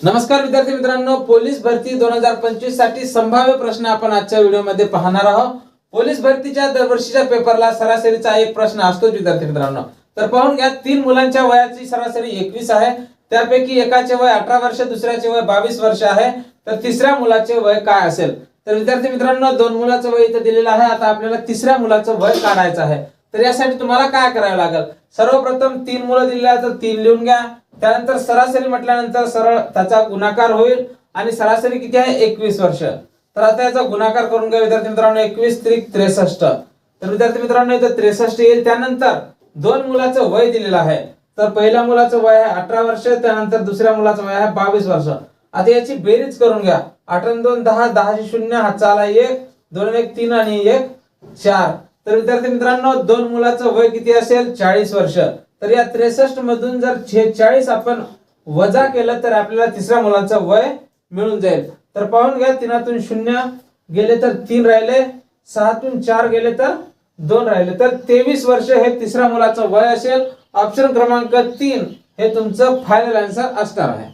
नमस्कार विद्यार्थी मित्रांनो पोलीस भरती दोन हजार पंचवीससाठी संभाव्य प्रश्न आपण आजच्या व्हिडिओमध्ये पाहणार आहोत. पोलीस भरतीच्या दरवर्षीच्या पेपरला सरासरीचा एक प्रश्न असतोच विद्यार्थी मित्रांनो. तर पाहून घ्या तीन मुलांच्या वयाची सरासरी एकवीस आहे. त्यापैकी एकाचे वय अठरा वर्ष दुसऱ्याचे वय बावीस वर्ष आहे. तर तिसऱ्या मुलाचे वय काय असेल? तर विद्यार्थी मित्रांनो दोन मुलाचं वय इथं दिलेलं आहे. आता आपल्याला तिसऱ्या मुलाचं वय काढायचं आहे. तर यासाठी तुम्हाला काय करावं लागेल? सर्वप्रथम तीन मुलं दिलेली आहेत तर तीन लिहून घ्या. त्यानंतर सरासरी म्हटल्यानंतर सरळ त्याचा गुणाकार होईल आणि सरासरी किती आहे? एकवीस वर्ष. तर आता याचा गुणाकार करून घ्या विद्यार्थी मित्रांनो एकवीस त्रिक त्रेसष्ट. तर विद्यार्थी मित्रांनो इथं त्रेसष्ट येईल. त्यानंतर दोन मुलाचं वय दिलेलं आहे. तर पहिल्या मुलाचं वय आहे अठरा वर्ष त्यानंतर दुसऱ्या मुलाचं वय आहे बावीस वर्ष. आता याची बेरीज करून घ्या. अठरा दोन दहा दहाशे शून्य हा चाला एक दोन एक तीन आणि एक चार. तर विद्यार्थी मित्रांनो दोन मुलाचं वय किती असेल? चाळीस वर्ष. तर या त्रेसष्ट मधून जर छेचाळीस आपण वजा केलं तर आपल्याला तिसऱ्या मुलाचं वय मिळून जाईल. तर पाहून घ्या तीनातून शून्य गेले तर तीन राहिले सहातून चार गेले तर दोन राहिले. तर तेवीस वर्ष हे तिसऱ्या मुलाचं वय असेल. ऑप्शन क्रमांक तीन हे तुमचं फायनल आन्सर असणार आहे.